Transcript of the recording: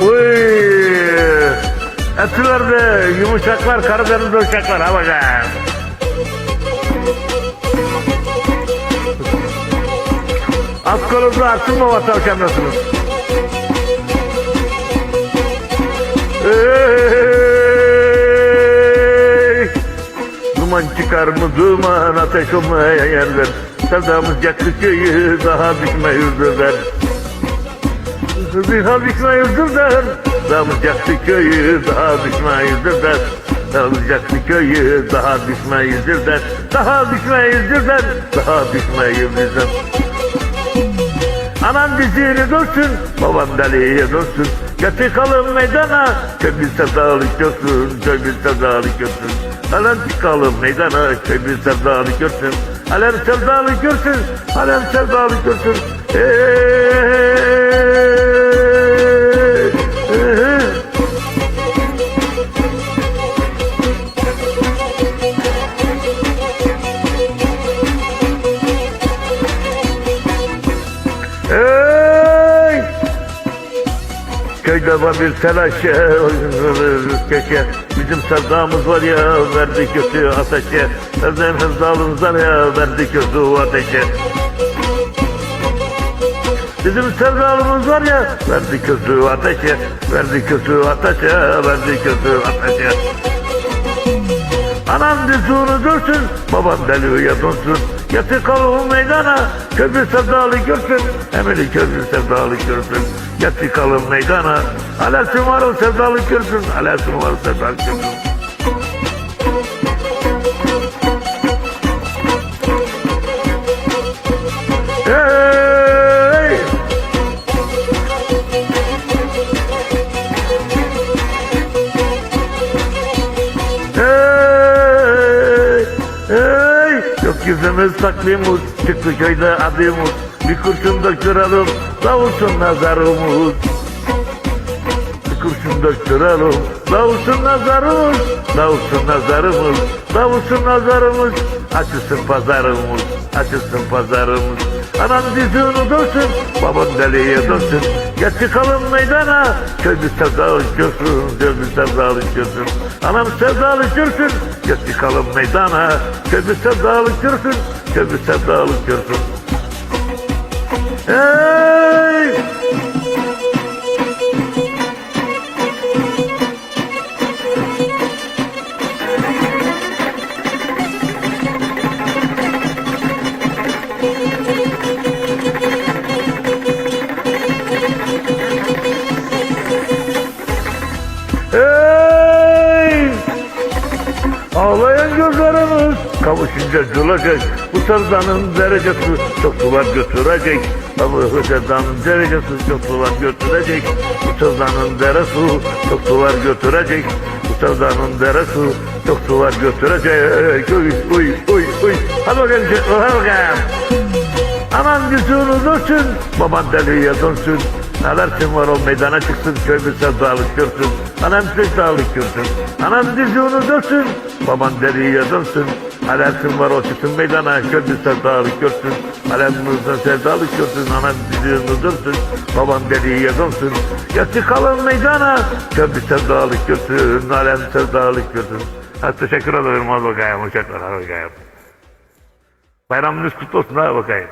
Uy. Etiler de yumuşaklar, Karadeniz uşaklar. Ha bakayım. At kolunuzu açın baba tavşanlasınız. Ey! Duman çıkar mı duman ateş olmaya yerler Sevdamız yaktı köyü daha bitme yüzünden Bitme yüzünden Sevdamız yaktı köyü daha yüzünden Sevdamız yaktı köyü daha bitme yüzünden Daha bitme yüzünden Daha bitme yüzünden Anam dizini dursun, babam deliye dursun. Yatı kalın meydana, köy bir sevdalık görsün, köy bir sevdalık görsün. Alem çıkalım meydana, köy bir sevdalık görsün. Alem sevdalık görsün, alem sevdalık görsün. Hey, Hey! Köyde var bir telaş köşe Bizim sevdamız var ya verdi kötü ateşe. Sevdiğim sevdalımız var ya verdi kötü ateşe. Bizim sevdalımız var ya verdi kötü ateşe. Verdi kötü ateşe Verdi kötü ateşe. Anam düzunu dursun, babam deliye donsun. Yatı kalığı meydana, köprü sevdalı görsün. Emeli köprü sevdalı görsün. Yatı kalığı meydana, alesim var o sevdalı görsün. Alesim var o sevdalı görsün. Hey, gökyüzümüz saklımız, çıktı köyde adımız, bir kurşun döktürelim, davulsun nazarımız. Bir kurşun döktürelim, davulsun nazarımız, davulsun nazarımız, davulsun nazarımız, açılsın pazarımız, açılsın pazarımız. Anam dizini dursun, babam deliye dursun, Geç çıkalım meydana, köy bir sevdalık görsün, köy bir sevdalık görsün. Anam sevdalık görsün, geç çıkalım meydana, köy bir sevdalık görsün, köy bir sevdalık görsün. Hey! Kavuşunca cılacak Bu sevdanın derecesi çok sular götürecek Bu sevdanın derecesi çok sular götürecek Bu sevdanın deresi çok sular götürecek Bu sevdanın deresi çok sular götürecek Uy uy uy uy Hadi bakalım hadi Aman yüzünü dursun, baban deliye dönsün. Nelersin var ol meydana çıksın, köy bir sevdalık görsün. Anam sevdalık görsün. Anam yüzünü dursun, baban deliye dönsün. Alersin var ol çıksın meydana, bir sevdalık görsün. Alemimizden sevdalık görsün, anam yüzünü dursun. Baban deliye dönsün. Yatı kalın meydana, bir sevdalık görsün. Alem sevdalık görsün. Ha, teşekkür ederim, hadi bakayım, uçaklar, hadi bakayım. Bayramınız kutlu olsun, hadi bakayım.